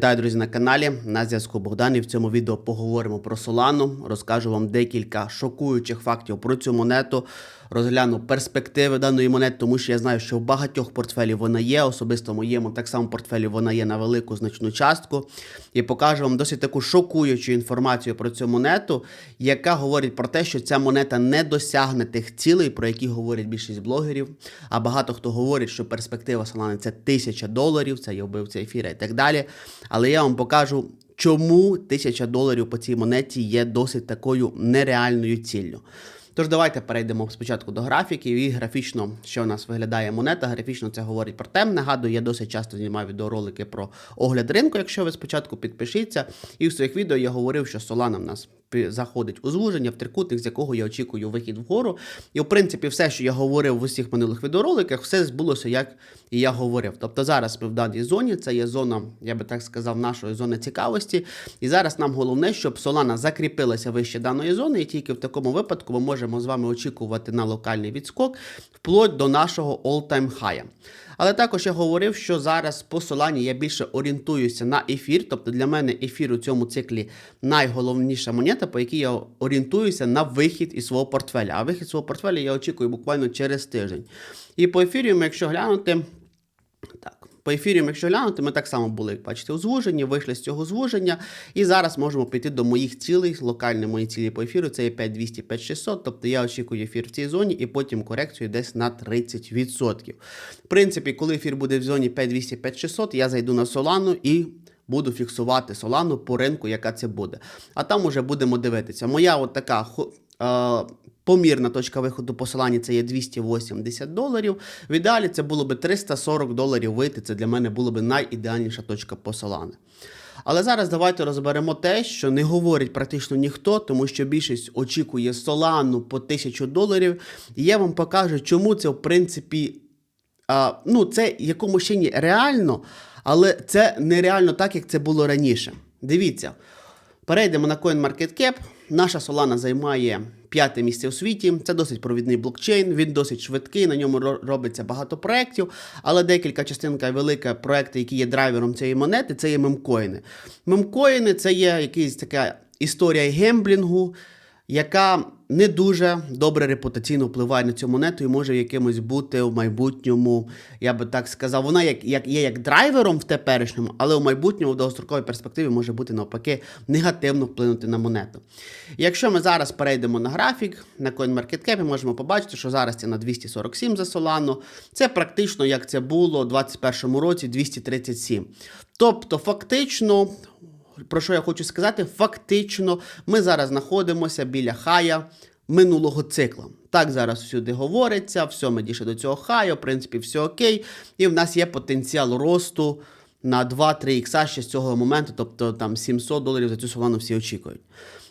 Вітаю, друзі, на каналі. На зв'язку Богдан. І в цьому відео поговоримо про Solana. Розкажу вам декілька шокуючих фактів про цю монету. Розгляну перспективи даної монети, тому що я знаю, що в багатьох портфелів вона є. Особисто в моєму так само портфелі вона є на велику значну частку. І покажу вам досить таку шокуючу інформацію про цю монету, яка говорить про те, що ця монета не досягне тих цілей, про які говорять більшість блогерів. А багато хто говорить, що перспектива Solana – це тисяча доларів, це є вбивця ефіра і так далі. Але я вам покажу, чому тисяча доларів по цій монеті є досить такою нереальною ціллю. Тож давайте перейдемо спочатку до графіків і графічно, що у нас виглядає монета. Графічно це говорить про тем. Нагадую, я досить часто знімаю відеоролики про огляд ринку. Якщо ви спочатку підпишіться, і в своїх відео я говорив, що Solana в нас заходить у звуження в трикутник, з якого я очікую вихід вгору. І в принципі, все, що я говорив в усіх минулих відеороликах, все збулося, як і я говорив. Тобто зараз ми в даній зоні, це є зона, я би так сказав, нашої зони цікавості. І зараз нам головне, щоб Solana закріпилася вище даної зони, і тільки в такому випадку ми можемо з вами очікувати на локальний відскок вплоть до нашого all-time high. Але також я говорив, що зараз посилання я більше орієнтуюся на ефір. Тобто для мене ефір у цьому циклі найголовніша монета, по якій я орієнтуюся на вихід із свого портфеля. А вихід свого портфеля я очікую буквально через тиждень. І по ефіріуму, якщо глянути, так. По ефіріум, якщо глянути, ми так само були, як бачите, у звуженні, вийшли з цього звуження. І зараз можемо піти до моїх цілей. Локальні мої цілі по ефіру це є 5200, 5600. Тобто я очікую ефір в цій зоні і потім корекцію десь на 30%. В принципі, коли ефір буде в зоні 5200, 5600, я зайду на Solana і буду фіксувати Solana по ринку, яка це буде. А там уже будемо дивитися. Моя от така. Помірна точка виходу посилання це є 280 доларів. В ідеалі це було би 340 доларів вийти. Це для мене було б найідеальніша точка посилання. Але зараз давайте розберемо те, що не говорить практично ніхто, тому що більшість очікує Солану по 1000 доларів. І я вам покажу, чому це в принципі а, ну, це якомусь чині реально, але це нереально так, як це було раніше. Дивіться, перейдемо на CoinMarketCap. Наша Solana займає п'яте місце у світі. Це досить провідний блокчейн, він досить швидкий, на ньому робиться багато проєктів, але декілька частинка велика проекти, які є драйвером цієї монети, це є мемкоїни. Мемкоїни це є якась така історія гемблінгу, яка не дуже добре репутаційно впливає на цю монету і може якимось бути в майбутньому, я би так сказав, вона як, як, є як драйвером в теперішньому, але в майбутньому в довгостроковій перспективі може бути навпаки негативно вплинути на монету. Якщо ми зараз перейдемо на графік, на CoinMarketCap, можемо побачити, що зараз ціна 247 за Solano. Це практично як це було у 2021 році 237. Тобто, фактично, про що я хочу сказати, фактично, ми зараз знаходимося біля хая минулого цикла. Так зараз всюди говориться, все, ми дійшли до цього хаю, в принципі, все окей. І в нас є потенціал росту на 2-3 ікса ще з цього моменту, тобто там 700 доларів за цю солану всі очікують.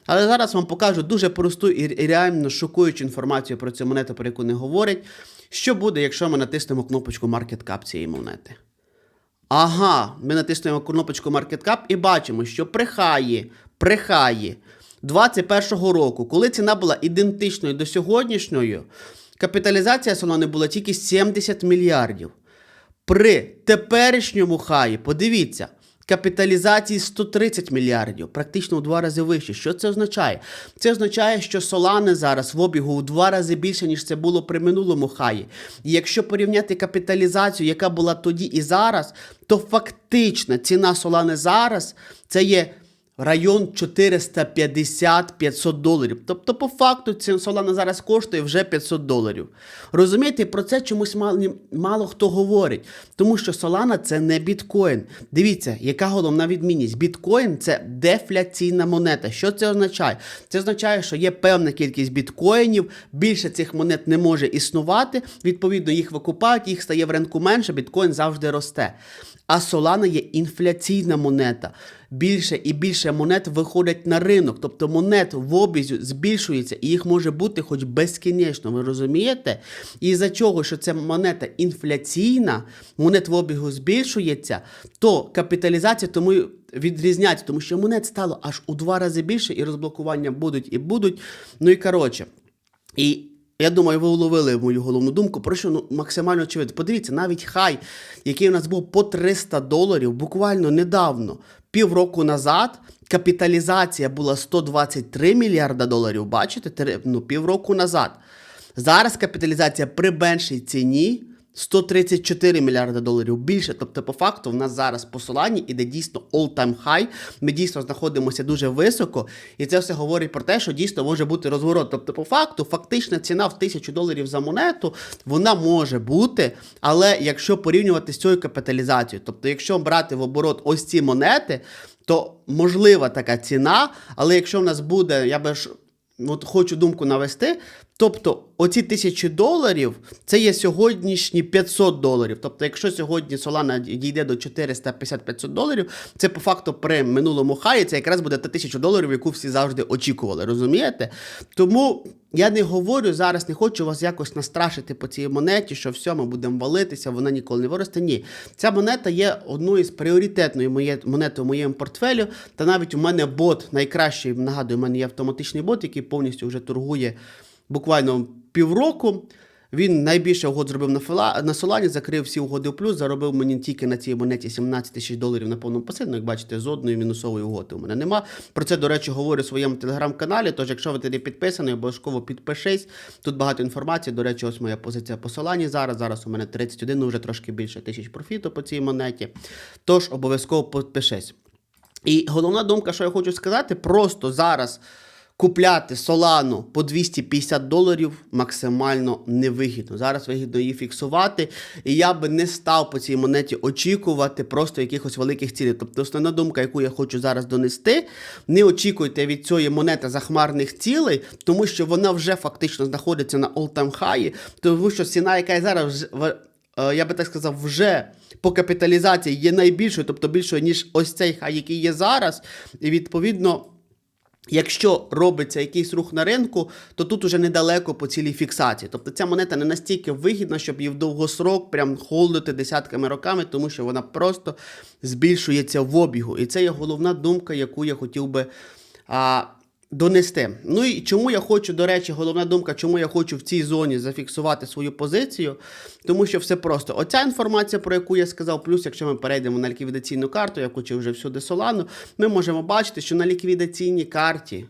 Але зараз вам покажу дуже просту і реально шокуючу інформацію про цю монету, про яку не говорять. Що буде, якщо ми натиснемо кнопочку Market Cap цієї монети? Ага, ми натиснемо кнопочку Market Cap і бачимо, що при хаї 21-го року, коли ціна була ідентичною до сьогоднішньої, капіталізація салону була тільки 70 мільярдів. При теперішньому хаї, подивіться, капіталізації 130 мільярдів, практично у два рази вище. Що це означає? Це означає, що Солани зараз в обігу в два рази більше, ніж це було при минулому хаї. І якщо порівняти капіталізацію, яка була тоді і зараз, то фактично ціна Солани зараз це є район 450-500 доларів. Тобто, по факту, ця Solana зараз коштує вже 500 доларів. Розумієте, про це чомусь мало, мало хто говорить. Тому що Solana це не біткоін. Дивіться, яка головна відмінність. Біткоін це дефляційна монета. Що це означає? Це означає, що є певна кількість біткоїнів, більше цих монет не може існувати. Відповідно, їх викупають, їх стає в ринку менше, біткоін завжди росте. А Solana є інфляційна монета. Більше і більше монет виходять на ринок, тобто монет в обізі збільшується, і їх може бути хоч безкінечно. Ви розумієте? І за чого, що це монета інфляційна, монет в обігу збільшується, то капіталізація тому відрізняється, тому що монет стало аж у два рази більше, і розблокування будуть і будуть. Ну і коротше. І Я думаю, ви уловили мою головну думку, про що ну, максимально очевидно. Подивіться, навіть хай, який у нас був по 300 доларів, буквально недавно, півроку назад, капіталізація була 123 мільярда доларів. Бачите, ну, півроку назад. Зараз капіталізація при меншій ціні 134 мільярда доларів більше. Тобто, по факту, в нас зараз посилання іде дійсно all-time high. Ми дійсно знаходимося дуже високо, і це все говорить про те, що дійсно може бути розворот. Тобто, по факту, фактична ціна в тисячу доларів за монету вона може бути, але якщо порівнювати з цією капіталізацією, тобто, якщо брати в оборот ось ці монети, то можлива така ціна, але якщо в нас буде, я би ж от хочу думку навести. Тобто, оці тисячі доларів це є сьогоднішні 500 доларів. Тобто, якщо сьогодні Solana дійде до 450-500 доларів, це по факту при минулому хаї це якраз буде та тисяча доларів, яку всі завжди очікували. Розумієте? Тому я не говорю зараз, не хочу вас якось настрашити по цій монеті, що все, ми будемо валитися, вона ніколи не виросте. Ні, ця монета є одною з пріоритетної монети в моєму портфелю. Та навіть у мене бот найкращий, нагадую, у мене є автоматичний бот, який повністю вже торгує буквально півроку. Він найбільше угод зробив на філа на Солані, закрив всі угоди в плюс, заробив мені тільки на цій монеті 17 тисяч доларів на повному посильну. Як бачите, з одної мінусової угоди у мене нема. Про це, до речі, говорю в своєму телеграм-каналі. Тож, якщо ви туди підписаний, обов'язково підпишись. Тут багато інформації. До речі, ось моя позиція по Солані зараз. Зараз у мене 31, ну вже трошки більше тисяч профіту по цій монеті. Тож обов'язково підпишись. І головна думка, що я хочу сказати, просто зараз купляти Солану по 250 доларів максимально невигідно. Зараз вигідно її фіксувати. І я би не став по цій монеті очікувати просто якихось великих цілей. Тобто, основна думка, яку я хочу зараз донести, не очікуйте від цієї монети захмарних цілей, тому що вона вже фактично знаходиться на all-time high, тому що ціна, яка зараз е, я би так сказав, вже по капіталізації є найбільшою, тобто більшою, ніж ось цей хай, який є зараз. І відповідно. Якщо робиться якийсь рух на ринку, то тут уже недалеко по цілій фіксації. Тобто ця монета не настільки вигідна, щоб її в довгосрок прям холдити десятками роками, тому що вона просто збільшується в обігу. І це є головна думка, яку я хотів би а, донести. Ну і чому я хочу, до речі, головна думка, чому я хочу в цій зоні зафіксувати свою позицію, тому що все просто. Оця інформація, про яку я сказав, плюс, якщо ми перейдемо на ліквідаційну карту, яку чи вже всюди Солану, ми можемо бачити, що на ліквідаційній карті.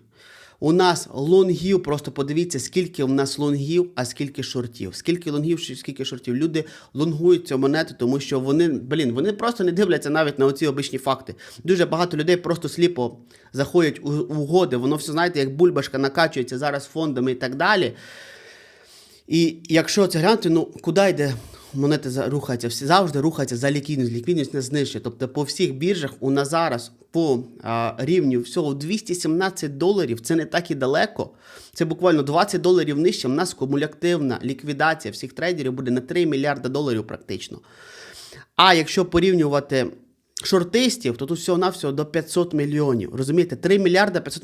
У нас лонгів, просто подивіться, скільки у нас лонгів, а скільки шортів. Скільки лонгів, скільки шортів. Люди лонгують цю монету, тому що вони, блін, вони просто не дивляться навіть на оці обичні факти. Дуже багато людей просто сліпо заходять у угоди. Воно все, знаєте, як бульбашка накачується зараз фондами і так далі. І якщо це глянути, ну куди йде монети рухаються? Всі завжди рухаються за ліквідність. Ліквідність не знищує. Тобто по всіх біржах у нас зараз по а, рівню всього 217 доларів. Це не так і далеко. Це буквально 20 доларів нижче. У нас кумулятивна ліквідація всіх трейдерів буде на 3 мільярда доларів практично. А якщо порівнювати шортистів, то тут всього-навсього до 500 мільйонів. Розумієте, 3 мільярда 500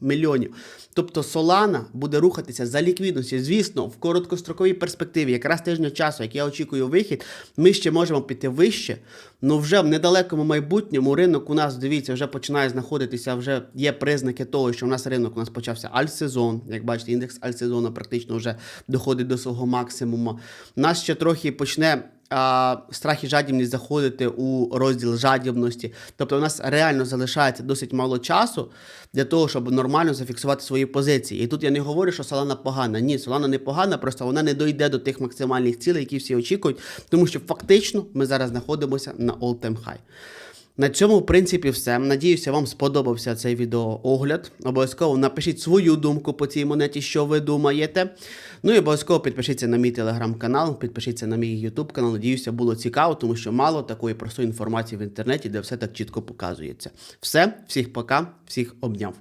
мільйонів. Тобто Solana буде рухатися за ліквідності. Звісно, в короткостроковій перспективі, якраз тижня часу, як я очікую вихід, ми ще можемо піти вище. Ну вже в недалекому майбутньому ринок у нас, дивіться, вже починає знаходитися, вже є признаки того, що у нас ринок у нас почався альтсезон. Як бачите, індекс альтсезону практично вже доходить до свого максимуму. Нас ще трохи почне а, страх і жадібність заходити у розділ жадібності. Тобто у нас реально залишається досить мало часу для того, щоб нормально зафіксувати свої позиції. І тут я не говорю, що Солана погана. Ні, Солана не погана, просто вона не дойде до тих максимальних цілей, які всі очікують, тому що фактично ми зараз знаходимося на all-time high. На цьому, в принципі, все. Надіюся, вам сподобався цей відеоогляд. Обов'язково напишіть свою думку по цій монеті, що ви думаєте. Ну і обов'язково підпишіться на мій телеграм-канал, підпишіться на мій ютуб канал. Надіюся, було цікаво, тому що мало такої простої інформації в інтернеті, де все так чітко показується. Все, всіх пока, всіх обняв.